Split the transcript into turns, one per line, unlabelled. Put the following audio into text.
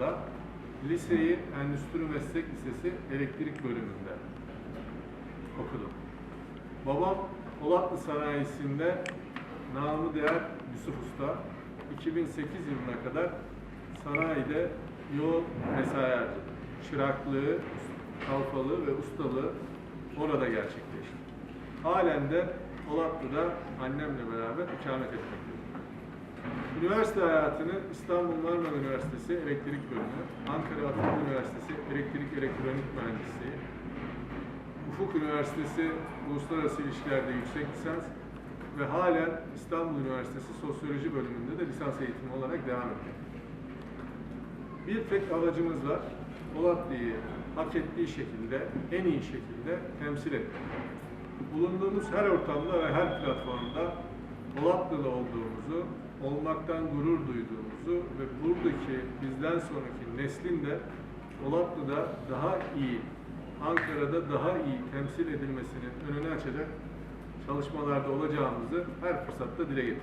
yılında liseyi Endüstri Meslek Lisesi elektrik bölümünde okudum. Babam Polatlı Sanayisi'nde namı değer Yusuf Usta 2008 yılına kadar sanayide yoğun mesai harcadı. Çıraklığı, kalfalığı ve ustalığı orada gerçekleşti. Halen de Polatlı'da annemle beraber ikamet etmektedir. Üniversite hayatını İstanbul Marmara Üniversitesi Elektrik Bölümü, Ankara Atatürk Üniversitesi Elektrik Elektronik Mühendisliği, Ufuk Üniversitesi Uluslararası İlişkiler'de yüksek lisans ve halen İstanbul Üniversitesi Sosyoloji Bölümünde de lisans eğitimi olarak devam ediyor. Bir tek amacımız var. Polatlı'yı hak ettiği şekilde, en iyi şekilde temsil etmek. Bulunduğumuz her ortamda ve her platformda Polatlı'da olduğumuzu, olmaktan gurur duyduğumuzu ve buradaki bizden sonraki neslin de Polatlı'da daha iyi, Ankara'da daha iyi temsil edilmesinin önünü açacak çalışmalarda olacağımızı her fırsatta dile getiriyoruz.